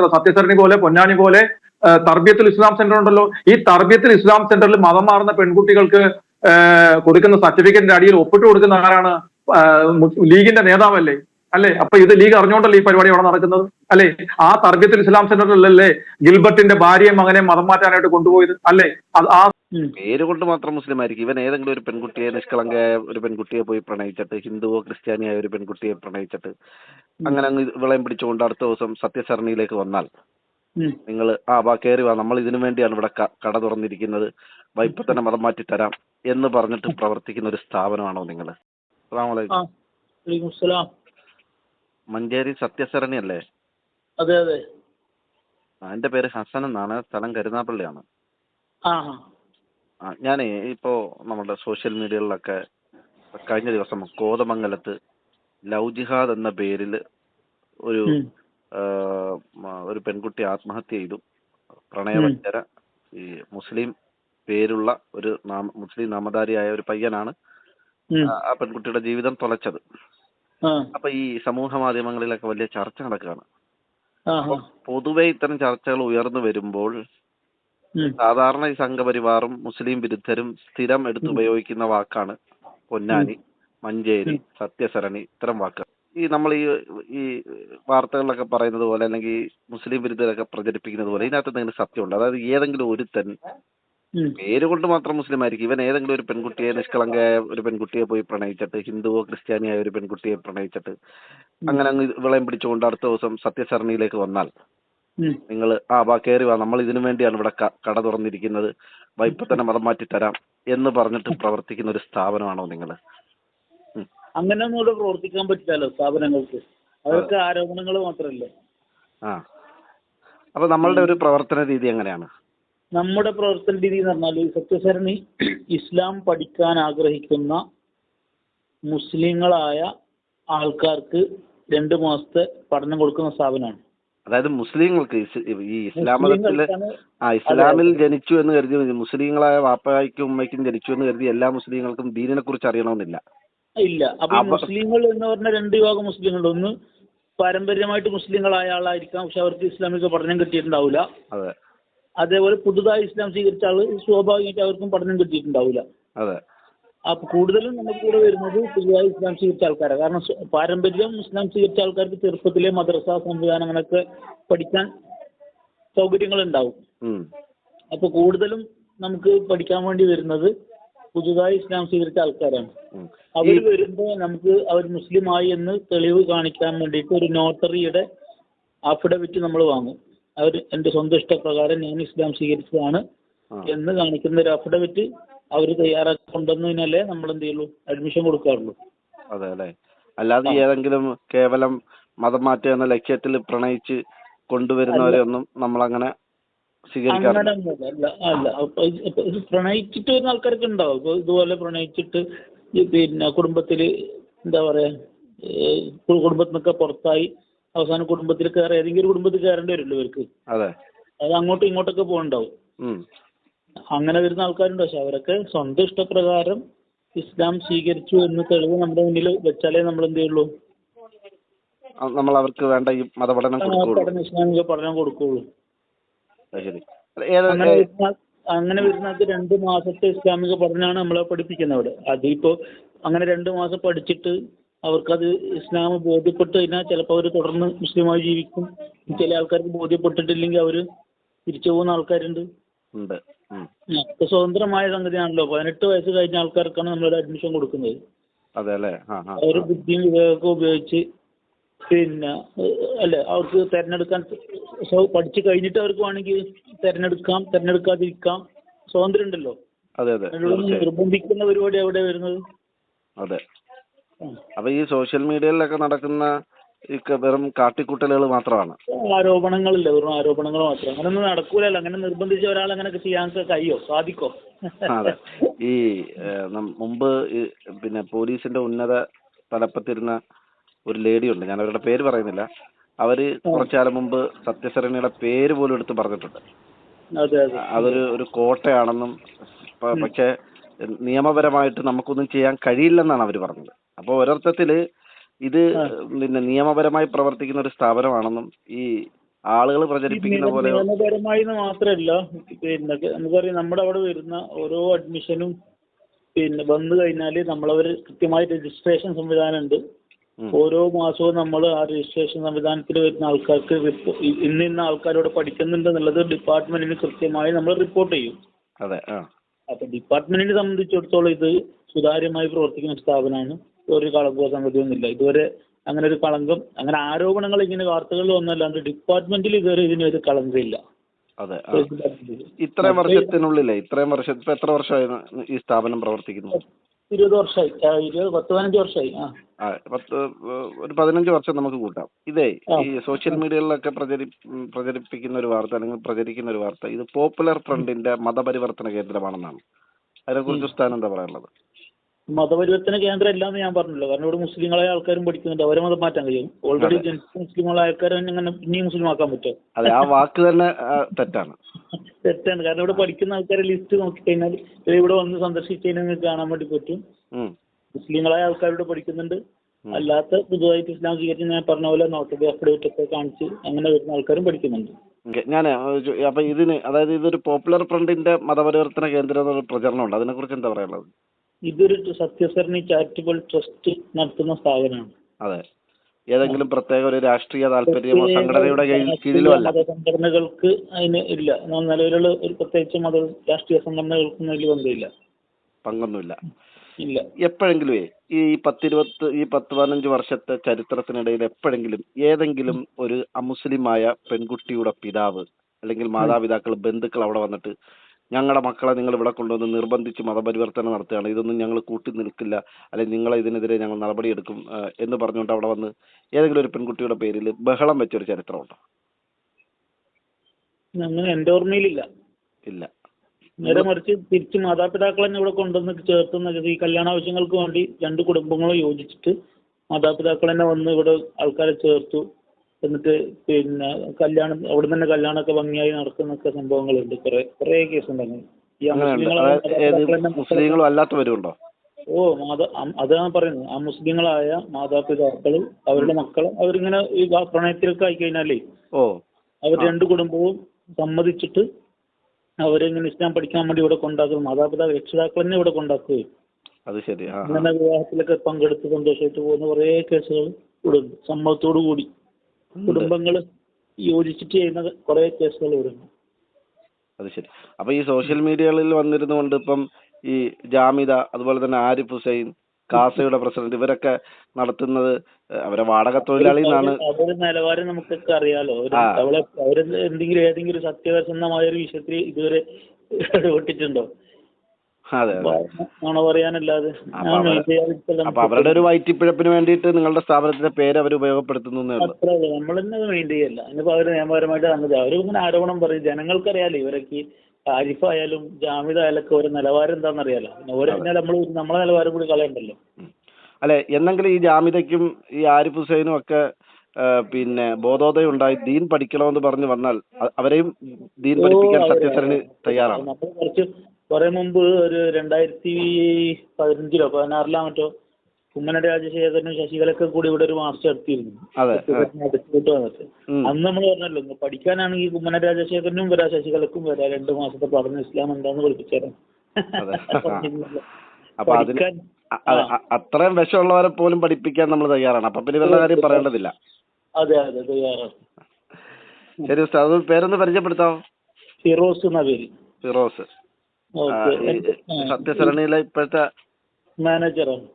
Centre Sathyasarani പോലെ പൊന്നാനി പോലെ തർബിയത്തിൽ ഇസ്ലാം centre ഉണ്ടല്ലോ. ഈ തർബിയത്തുൽ ഇസ്ലാം സെന്ററിൽ മതം മാറുന്ന പെൺകുട്ടികൾക്ക് കൊടുക്കുന്ന സർട്ടിഫിക്കറ്റിന്റെ അടിയിൽ ഒപ്പിട്ട് കൊടുക്കുന്ന ആരാണ്? ലീഗിന്റെ നേതാവല്ലേ? അല്ലെ? അപ്പൊ ഇത് ലീഗ് അറിഞ്ഞുകൊണ്ടല്ലേ ഈ പരിപാടി അവിടെ നടക്കുന്നത്? അല്ലെ? ആ തർബിയത്തിൽ ഇസ്ലാം സെന്ററിലല്ലേ ഗിൽബർട്ടിന്റെ ഭാര്യയും മകനെ മതം മാറ്റാനായിട്ട് കൊണ്ടുപോയത്? അല്ലെ? ആ പേര് കൊണ്ട് മാത്രം മുസ്ലിം ആയിരിക്കും ഇവൻ ഏതെങ്കിലും ഒരു പെൺകുട്ടിയെ നിഷ്കളങ്കയായ ഒരു പെൺകുട്ടിയെ പോയി പ്രണയിച്ചിട്ട് ഹിന്ദുവോ ക്രിസ്ത്യാനിയായ ഒരു പെൺകുട്ടിയെ പ്രണയിച്ചിട്ട് അങ്ങനെ അങ്ങ് വിളയം പിടിച്ചുകൊണ്ട് അടുത്ത ദിവസം സത്യസരണിയിലേക്ക് വന്നാൽ നിങ്ങൾ ആ വാ കയറി വാ. നമ്മൾ ഇതിനു വേണ്ടിയാണ് ഇവിടെ കട തുറന്നിരിക്കുന്നത്. വൈപ്പ് തന്നെ മതം മാറ്റി തരാം. എന്ന് പറഞ്ഞിട്ട് പ്രവർത്തിക്കുന്ന ഒരു സ്ഥാപനമാണോ നിങ്ങൾ അസ്സാം വലൈക്കും സലാം മഞ്ചേരി സത്യസരണി അല്ലേ അതെ അതെ. ആ, എന്റെ പേര് ഹസൻ എന്നാണ്. സ്ഥലം കരുനാപ്പള്ളിയാണ്. ആ ആ ആ ഞാനേ ഇപ്പോ നമ്മുടെ സോഷ്യൽ മീഡിയകളിലൊക്കെ കഴിഞ്ഞ ദിവസം കോതമംഗലത്ത് ലവ് ജിഹാദ് എന്ന പേരിൽ ഒരു ഒരു പെൺകുട്ടി ആത്മഹത്യ ചെയ്തു. പ്രണയവഞ്ചര ഈ മുസ്ലിം പേരുള്ള ഒരു നാമ മുസ്ലിം നാമധാരിയായ ഒരു പയ്യനാണ് ആ- പെൺകുട്ടിയുടെ ജീവിതം തുലച്ചത് അപ്പൊ ഈ സമൂഹ മാധ്യമങ്ങളിലൊക്കെ വലിയ ചർച്ച നടക്കുകയാണ്. പൊതുവെ ഇത്തരം ചർച്ചകൾ ഉയർന്നു വരുമ്പോൾ സാധാരണ ഈ സംഘപരിവാറും മുസ്ലിം വിരുദ്ധരും സ്ഥിരം എടുത്തുപയോഗിക്കുന്ന വാക്കാണ് പൊന്നാനി മഞ്ചേരി സത്യസരണി ഇത്തരം വാക്കുകൾ. ഈ നമ്മൾ ഈ ഈ വാർത്തകളിലൊക്കെ പറയുന്നത് പോലെ അല്ലെങ്കിൽ മുസ്ലിം വിരുദ്ധരൊക്കെ പ്രചരിപ്പിക്കുന്നത് പോലെ ഇതിനകത്ത് എന്തെങ്കിലും സത്യമുണ്ട്? അതായത് ഏതെങ്കിലും ഒരുത്തൻ. പേര് കൊണ്ട് മാത്രം മുസ്ലിം ആയിരിക്കും ഇവൻ ഏതെങ്കിലും ഒരു പെൺകുട്ടിയെ നിഷ്കളങ്കയായ ഒരു പെൺകുട്ടിയെ പോയി പ്രണയിച്ചിട്ട് ഹിന്ദുവോ ക്രിസ്ത്യാനിയായ ഒരു പെൺകുട്ടിയെ പ്രണയിച്ചിട്ട് അങ്ങനെ അങ്ങ് വിളയം പിടിച്ചുകൊണ്ട് അടുത്ത ദിവസം സത്യസരണിയിലേക്ക് വന്നാൽ നിങ്ങൾ ആ വാ കയറി വാ. നമ്മൾ ഇതിനു വേണ്ടിയാണ് ഇവിടെ കട തുറന്നിരിക്കുന്നത്. വൈപ്പ് തന്നെ മതം മാറ്റി തരാം എന്ന് പറഞ്ഞിട്ട് പ്രവർത്തിക്കുന്ന ഒരു സ്ഥാപനമാണോ നിങ്ങൾ? അങ്ങനെയൊന്നും ഇവിടെ പ്രവർത്തിക്കാൻ പറ്റില്ലല്ലോ സ്ഥാപനങ്ങൾക്ക്. അവർക്ക് ആരോപണങ്ങൾ മാത്രമല്ലേ? ആ. അപ്പൊ നമ്മളുടെ ഒരു പ്രവർത്തന രീതി എങ്ങനെയാണ്? നമ്മുടെ പ്രവർത്തന രീതി എന്ന് പറഞ്ഞാൽ സത്യസരണി ഇസ്ലാം പഠിക്കാൻ ആഗ്രഹിക്കുന്ന മുസ്ലിങ്ങളായ ആൾക്കാർക്ക് രണ്ട് മാസത്തെ പഠനം കൊടുക്കുന്ന സ്ഥാപനമാണ്. അതായത് മുസ്ലിങ്ങൾക്ക് ഈ ഇസ്ലാം മതത്തിൽ ആ ഇസ്ലാമിൽ ജനിച്ചു എന്ന് കരുതി മുസ്ലിങ്ങളായ വാപ്പായ്ക്കും ഉമ്മയ്ക്കും ജനിച്ചു എന്ന് കരുതി എല്ലാ മുസ്ലിങ്ങൾക്കും ദീനിനെ കുറിച്ച് അറിയണമെന്നില്ല. ഇല്ല. അപ്പൊ മുസ്ലിങ്ങൾ എന്ന് പറഞ്ഞ രണ്ട് വിഭാഗം മുസ്ലിങ്ങളുണ്ട്. ഒന്ന് പാരമ്പര്യമായിട്ട് മുസ്ലിങ്ങളായ ആളായിരിക്കാം. പക്ഷെ അവർക്ക് ഇസ്ലാമിക പഠനം കിട്ടിയിട്ടുണ്ടാവില്ല. അതേപോലെ പുതുതായി ഇസ്ലാം സ്വീകരിച്ച ആൾ സ്വാഭാവികമായിട്ട് അവർക്കും പഠനം കിട്ടിയിട്ടുണ്ടാവില്ല. അതെ. അപ്പൊ കൂടുതലും നമ്മുടെ കൂടെ വരുന്നത് പുതുതായി ഇസ്ലാം സ്വീകരിച്ച ആൾക്കാരാണ് കാരണം പാരമ്പര്യം ഇസ്ലാം സ്വീകരിച്ച ആൾക്കാർക്ക് ചെറുപ്പത്തിലെ മദ്രസ സംവിധാനം അങ്ങനെയൊക്കെ പഠിക്കാൻ സൗകര്യങ്ങൾ ഉണ്ടാവും അപ്പൊ കൂടുതലും നമുക്ക് പഠിക്കാൻ വേണ്ടി വരുന്നത് പുതുതായി ഇസ്ലാം സ്വീകരിച്ച ആൾക്കാരാണ്. അവർ വരുമ്പോൾ നമുക്ക് അവർ മുസ്ലിമായി എന്ന് തെളിവ് കാണിക്കാൻ വേണ്ടിയിട്ട് ഒരു നോട്ടറിയുടെ അഫിഡവിറ്റ് നമ്മൾ വാങ്ങും. അവർ എന്റെ സ്വന്തം ഇഷ്ടപ്രകാരം ഞാൻ ഇസ്ലാം സ്വീകരിച്ചതാണ് എന്ന് കാണിക്കുന്ന ഒരു അഫിഡവിറ്റ് അവർ തയ്യാറാക്കി കൊണ്ടുവന്നതിനല്ലേ നമ്മൾ എന്ത് ചെയ്യുള്ളൂ? അഡ്മിഷൻ കൊടുക്കാറുള്ളൂ. അതെ അല്ലേ? അല്ലാതെ ഏതെങ്കിലും കേവലം മതം മാറ്റുക എന്ന ലക്ഷ്യത്തിൽ പ്രണയിച്ച് കൊണ്ടുവരുന്നവരെ ഒന്നും നമ്മളങ്ങനെ അങ്ങനെ. അല്ല അല്ല. അപ്പൊ ഇത് പ്രണയിച്ചിട്ട് വരുന്ന ആൾക്കാരൊക്കെ ഉണ്ടാവും. ഇപ്പൊ ഇതുപോലെ പ്രണയിച്ചിട്ട് പിന്നെ കുടുംബത്തിൽ എന്താ പറയാ കുടുംബത്തിനൊക്കെ പുറത്തായി അവസാനം കുടുംബത്തിൽ കയറി ഏതെങ്കിലും ഒരു കുടുംബത്തിൽ കയറേണ്ടി വരുമല്ലോ ഇവർക്ക്. അതെ. അത് അങ്ങോട്ടും ഇങ്ങോട്ടൊക്കെ പോകണ്ടാവും. അങ്ങനെ വരുന്ന ആൾക്കാരുണ്ട്. പക്ഷെ അവരൊക്കെ സ്വന്തം ഇഷ്ടപ്രകാരം ഇസ്ലാം സ്വീകരിച്ചു എന്ന് തെളിവ് നമ്മുടെ മുന്നിൽ വെച്ചാലേ നമ്മൾ എന്ത് ചെയ്യുള്ളൂ? നമ്മൾ അവർക്ക് വേണ്ട ഈ മതപഠനം കൊടുക്കുകയുള്ളൂ. പഠനം ഇസ്ലാമിക പഠനം വരുന്ന അങ്ങനെ വരുന്നത് രണ്ട് മാസത്തെ ഇസ്ലാമിക പഠനമാണ് നമ്മളെ പഠിപ്പിക്കുന്നത് അവിടെ. അതിപ്പോ അങ്ങനെ രണ്ട് മാസം പഠിച്ചിട്ട് അവർക്കത് ഇസ്ലാം ബോധ്യപ്പെട്ട് കഴിഞ്ഞാൽ ചിലപ്പോൾ അവർ തുടർന്ന് മുസ്ലിമായി ജീവിക്കും. ചില ആൾക്കാർക്ക് ബോധ്യപ്പെട്ടിട്ടില്ലെങ്കിൽ അവർ തിരിച്ചു പോകുന്ന ആൾക്കാരുണ്ട്. ഉണ്ട്. ഒക്കെ സ്വതന്ത്രമായ സംഗതിയാണല്ലോ. പതിനെട്ട് വയസ്സ് കഴിഞ്ഞ ആൾക്കാർക്കാണ് നമ്മളൊരു അഡ്മിഷൻ കൊടുക്കുന്നത്. അതെ അല്ലേ? ആ ബുദ്ധിയും വിവേകമൊക്കെ ഉപയോഗിച്ച് പിന്നെ അല്ലെ അവർക്ക് തിരഞ്ഞെടുക്കാൻ പഠിച്ചു കഴിഞ്ഞിട്ട് അവർക്ക് വേണമെങ്കിൽ തെരഞ്ഞെടുക്കാം തെരഞ്ഞെടുക്കാതിരിക്കാം. സ്വാതന്ത്ര്യം ഉണ്ടല്ലോ നിർബന്ധിക്കുന്ന പരിപാടി എവിടെ വരുന്നത്. അതെ. ഉം. അപ്പൊ ഈ സോഷ്യൽ മീഡിയയിലൊക്കെ നടക്കുന്ന ഈ വെറും കാട്ടിക്കൂട്ടലുകൾ മാത്രമാണ്. ആരോപണങ്ങളില്ല? വെറും ആരോപണങ്ങൾ മാത്രം. അങ്ങനൊന്നും നടക്കൂലല്ലോ. അങ്ങനെ നിർബന്ധിച്ച ഒരാൾ അങ്ങനെയൊക്കെ ചെയ്യാൻ കഴിയോ? സാധിക്കോ? അതെ. ഈ മുമ്പ് പിന്നെ പോലീസിന്റെ ഉന്നത തലപ്പത്തിരുന്ന ഒരു ലേഡി ഉണ്ട് ഞാൻ അവരുടെ പേര് പറയുന്നില്ല. അവർ കുറച്ചുകാലം മുമ്പ് സത്യസരണിയുടെ പേര് പോലും എടുത്ത് പറഞ്ഞിട്ടുണ്ട്. അതെ അതെ. അതൊരു ഒരു കോട്ടയാണെന്നും പക്ഷെ നിയമപരമായിട്ട് നമുക്കൊന്നും ചെയ്യാൻ കഴിയില്ലെന്നാണ് അവർ പറഞ്ഞത്. അപ്പോൾ ഒരർത്ഥത്തിൽ ഇത് പിന്നെ നിയമപരമായി പ്രവർത്തിക്കുന്ന ഒരു സ്ഥാപനമാണെന്നും ഈ ആളുകൾ പ്രചരിപ്പിക്കുന്ന പോലെ നിയമപരമായി മാത്രമല്ല പിന്നെ നമുക്കറിയാം നമ്മുടെ അവിടെ വരുന്ന ഓരോ അഡ്മിഷനും പിന്നെ വന്നു കഴിഞ്ഞാൽ നമ്മളവർ കൃത്യമായി രജിസ്ട്രേഷൻ സംവിധാനം ഉണ്ട് ഓരോ മാസവും നമ്മൾ ആ രജിസ്ട്രേഷൻ സംവിധാനത്തിൽ വരുന്ന ആൾക്കാർക്ക് ഇന്ന് ഇന്ന ആൾക്കാരോട് പഠിക്കുന്നുണ്ട് എന്നുള്ളത് ഡിപ്പാർട്ട്മെന്റിന് കൃത്യമായി നമ്മൾ റിപ്പോർട്ട് ചെയ്യും. അതെ അപ്പൊ ഡിപ്പാർട്ട്മെന്റിനെ സംബന്ധിച്ചിടത്തോളം ഇത് സുതാര്യമായി പ്രവർത്തിക്കുന്ന സ്ഥാപനമാണ്. ഒരു കളങ്കോ സംഗതിയൊന്നുമില്ല. ഇതുവരെ അങ്ങനെ ഒരു കളങ്കം അങ്ങനെ ആരോപണങ്ങൾ ഇങ്ങനെ വാർത്തകളിൽ വന്നല്ലാണ്ട് ഡിപ്പാർട്ട്മെന്റിൽ ഇതുവരെ ഇതിനൊരു കളങ്കമില്ല അതെ ഇത്രയും വർഷത്തിനുള്ളിലെ ഇത്രയും വർഷം ഇപ്പൊ എത്ര വർഷമായി ഈ സ്ഥാപനം പ്രവർത്തിക്കുന്നു? ഇരുപത് വർഷമായി. ഇരുപത് പത്ത് പതിനഞ്ച് വർഷമായി. ആ. പത്ത് ഒരു പതിനഞ്ച് വർഷം നമുക്ക് കൂട്ടാം. ഇതേ ഈ സോഷ്യൽ മീഡിയകളിലൊക്കെ പ്രചരി പ്രചരിപ്പിക്കുന്ന ഒരു വാർത്ത അല്ലെങ്കിൽ പ്രചരിക്കുന്ന ഒരു വാർത്ത ഇത് പോപ്പുലർ ഫ്രണ്ടിന്റെ മതപരിവർത്തന കേന്ദ്രമാണെന്നാണ്. അതിനെക്കുറിച്ച് ഉസ്താൻ എന്താ പറയാനുള്ളത്? മതപരിവർത്തന കേന്ദ്രം എന്ന് ഞാൻ പറഞ്ഞല്ലോ. കാരണം ഇവിടെ മുസ്ലിങ്ങളായ ആൾക്കാരും പഠിക്കുന്നുണ്ട്. അവരെ മതം മാറ്റാൻ കഴിയും. ഓൾറെഡി. ജനിച്ച മുസ്ലിങ്ങളായ ആൾക്കാരെ ഇങ്ങനെ പിന്നെയും മുസ്ലിം ആക്കാൻ പറ്റുമോ? അതെ ആ വാക്ക് തന്നെ തെറ്റാണ്. തെറ്റാണ്. കാരണം ഇവിടെ പഠിക്കുന്ന ആൾക്കാരെ ലിസ്റ്റ് നോക്കിക്കഴിഞ്ഞാൽ ഇവർ ഇവിടെ വന്ന് സന്ദർശിച്ചു കഴിഞ്ഞാൽ നിങ്ങൾക്ക് കാണാൻ വേണ്ടി പറ്റും. മുസ്ലിങ്ങളായ ആൾക്കാരോട് പഠിക്കുന്നുണ്ട്. അല്ലാത്ത പുതുതായിട്ട് ഇസ്ലാം സ്വീകരിച്ച് ഞാൻ പറഞ്ഞ പോലെ നോട്ടബി അപ്ഡേറ്റ് ഒക്കെ കാണിച്ച് അങ്ങനെ വരുന്ന ആൾക്കാരും പഠിക്കുന്നുണ്ട്. ഞാൻ അപ്പൊ ഇതിന് അതായത് ഇതൊരു പോപ്പുലർ ഫ്രണ്ടിന്റെ മതപരിവർത്തന കേന്ദ്രം എന്നൊരു പ്രചരണമുണ്ട്. അതിനെക്കുറിച്ച് എന്താ പറയാനുള്ളത്? ഇതൊരു സത്യസരണി ചാരിറ്റബിൾ ട്രസ്റ്റ് നടത്തുന്ന സ്ഥാപനമാണ്. അതെ. ഏതെങ്കിലും പ്രത്യേക ഒരു രാഷ്ട്രീയ താല്പര്യമോ സംഘടനയുടെ കീഴിലോ അല്ല മതസംഘടനകൾക്ക് അതിന് ഇല്ല. നിലവിലുള്ള ഒരു പ്രത്യേകിച്ച് മത രാഷ്ട്രീയ സംഘടനകൾക്കൊന്നും അതിൽ പങ്കില്ല പങ്കൊന്നുമില്ല. ഇല്ല. എപ്പോഴെങ്കിലും ഈ പത്തിരുപത്ത് ഈ പത്ത് പതിനഞ്ച് വർഷത്തെ ചരിത്രത്തിനിടയിൽ എപ്പോഴെങ്കിലും ഏതെങ്കിലും ഒരു അമുസ്ലിമായ പെൺകുട്ടിയുടെ പിതാവ് അല്ലെങ്കിൽ മാതാപിതാക്കൾ ബന്ധുക്കൾ അവിടെ വന്നിട്ട് ഞങ്ങളുടെ മക്കളെ നിങ്ങൾ ഇവിടെ കൊണ്ടുവന്ന് നിർബന്ധിച്ച് മതപരിവർത്തനം നടത്തുകയാണ്. ഇതൊന്നും ഞങ്ങൾ കൂട്ടി നിൽക്കില്ല. അല്ലെങ്കിൽ നിങ്ങളെ ഇതിനെതിരെ ഞങ്ങൾ നടപടിയെടുക്കും എടുക്കും എന്ന് പറഞ്ഞുകൊണ്ട് അവിടെ വന്ന് ഏതെങ്കിലും ഒരു പെൺകുട്ടിയുടെ പേരിൽ ബഹളം വെച്ചൊരു ചരിത്രമുണ്ടോ. അങ്ങനെ എന്റെ ഓർമ്മയിലില്ല ഇല്ല. നേരെ മറിച്ച് തിരിച്ച് മാതാപിതാക്കൾ തന്നെ ഇവിടെ കൊണ്ടുവന്ന് ചേർത്തുന്ന ഈ കല്യാണ ആവശ്യങ്ങൾക്ക് വേണ്ടി രണ്ട് കുടുംബങ്ങളും യോജിച്ചിട്ട് മാതാപിതാക്കൾ തന്നെ വന്ന് ഇവിടെ ആൾക്കാരെ ചേർത്തു. എന്നിട്ട് പിന്നെ കല്യാണം അവിടെ തന്നെ കല്യാണമൊക്കെ ഭംഗിയായി നടക്കുന്നൊക്കെ സംഭവങ്ങളുണ്ട്. കുറെ കുറെ കേസ് ഉണ്ട് അങ്ങനെ ഈ അങ്ങനെയുണ്ട്. അമുസ്ലിങ്ങളായ അതായത് ഏത് മാതാപിതാക്കൾ തന്നെ മക്കളെ- മുസ്ലിങ്ങളും അല്ലാത്തവരും ഓ മാതാ അത് അതാണ് പറയുന്നത്. ആ മുസ്ലിങ്ങളായ മാതാപിതാക്കൾ അവരുടെ മക്കൾ അവരിങ്ങനെ ഈ പ്രണയത്തിലൊക്കെ ആയി കഴിഞ്ഞാലേ ഓ. അവർ. രണ്ട് കുടുംബവും സമ്മതിച്ചിട്ട് അവരിങ്ങനെ ഇസ്ലാം പഠിക്കാൻ വേണ്ടി ഇവിടെ കൊണ്ടാക്കും. മാതാപിതാക്കൾ രക്ഷിതാക്കൾ തന്നെ ഇവിടെ കൊണ്ടാക്കുകയും. അത് ശരി. അങ്ങനെ വിവാഹത്തിലൊക്കെ പങ്കെടുത്ത് സന്തോഷമായിട്ട് പോകുന്ന കുറേ കേസുകൾ ഇവിടെ ഉണ്ട് സമ്മതത്തോടു കൂടി കുടുംബങ്ങൾ യോജിച്ചിട്ട് ചെയ്യുന്ന കുറെ കേസുകൾ വരുന്നു. അത് ശരി. അപ്പൊ ഈ സോഷ്യൽ മീഡിയകളിൽ വന്നിരുന്നുകൊണ്ട് ഇപ്പം ഈ ജാമിത അതുപോലെ തന്നെ ആരിഫ് ഹുസൈൻ കാസയുടെ പ്രസിഡന്റ് ഇവരൊക്കെ നടത്തുന്നത് അവരെ വാടക തൊഴിലാളി എന്നാണ് അവരുടെ നിലവാരം നമുക്കൊക്കെ അറിയാലോ. അവർ എന്തെങ്കിലും ഏതെങ്കിലും സത്യസന്ധമായ ഒരു വിഷയത്തിൽ ഇതുവരെ ഇടപെട്ടിട്ടുണ്ടോ? നുണ പറയാനല്ലാതെ? അപ്പൊ അവരെ- അവരുടെ ഒരു വയറ്റിപ്പിഴപ്പിന് വേണ്ടിയിട്ട് നിങ്ങളുടെ സ്ഥാപനത്തിന്റെ പേര് അവർ ഉപയോഗപ്പെടുത്തുന്നു അത് മെയിൻ ചെയ്യല്ല. അതിനിപ്പോ അവർ നിയമപരമായിട്ട് തന്നത് അവർ ഇങ്ങനെ ആരോപണം പറയും. ജനങ്ങൾക്കറിയാലോ ഇവരൊക്കെ ആരിഫ് ആയാലും ജാമിദ ആയാലൊക്കെ ഒരു നിലവാരം എന്താണെന്നറിയാലോ? പിന്നെ ഓരോ നമ്മൾ നമ്മളെ നിലവാരം കൂടി കളയണ്ടല്ലോ. അല്ലെ എന്നെങ്കിലും ഈ ജാമിദയ്ക്കും ഈ ആരിഫ് ഹുസൈനും ഒക്കെ പിന്നെ ബോധോദയം ഉണ്ടായി ദീൻ പഠിക്കണമെന്ന് പറഞ്ഞു വന്നാൽ അവരെയും ദീൻ പഠിപ്പിക്കാൻ സത്യസരന് അവർ തയ്യാറാണ്. കുറെ മുമ്പ് ഒരു രണ്ടായിരത്തി പതിനഞ്ചിലോ പതിനാറിലോ മറ്റോ കുമ്മന രാജശേഖരനും ശശികലൊക്കെ കൂടി ഇവിടെ ഒരു മാർച്ച് നടത്തിയിരുന്നു. വന്നിട്ട്. അന്ന് നമ്മൾ പറഞ്ഞല്ലോ പഠിക്കാനാണെങ്കിൽ കുമ്മന രാജശേഖരനും വരാ ശശികലക്കും വരാ രണ്ടു മാസത്തെ പഠന ഇസ്ലാം എന്താന്ന് പഠിപ്പിച്ചേരാം. അപ്പൊ അതിന് അത്രയും വിഷമുള്ളവരെ പോലും പഠിപ്പിക്കാൻ നമ്മൾ തയ്യാറാണ്. അപ്പൊ പിന്നെ ഇവരുടെ കാര്യം പറയേണ്ടതില്ല. അതെ അതെ തയ്യാറാണ്. ശരി ഉസ്താദ് പേരൊന്ന് പരിചയപ്പെടുത്താമോ ഫിറോസ് എന്ന പേര്. ഫിറോസ്. സത്യസരണിയിലെ ഇപ്പോഴത്തെ മാനേജറാണ്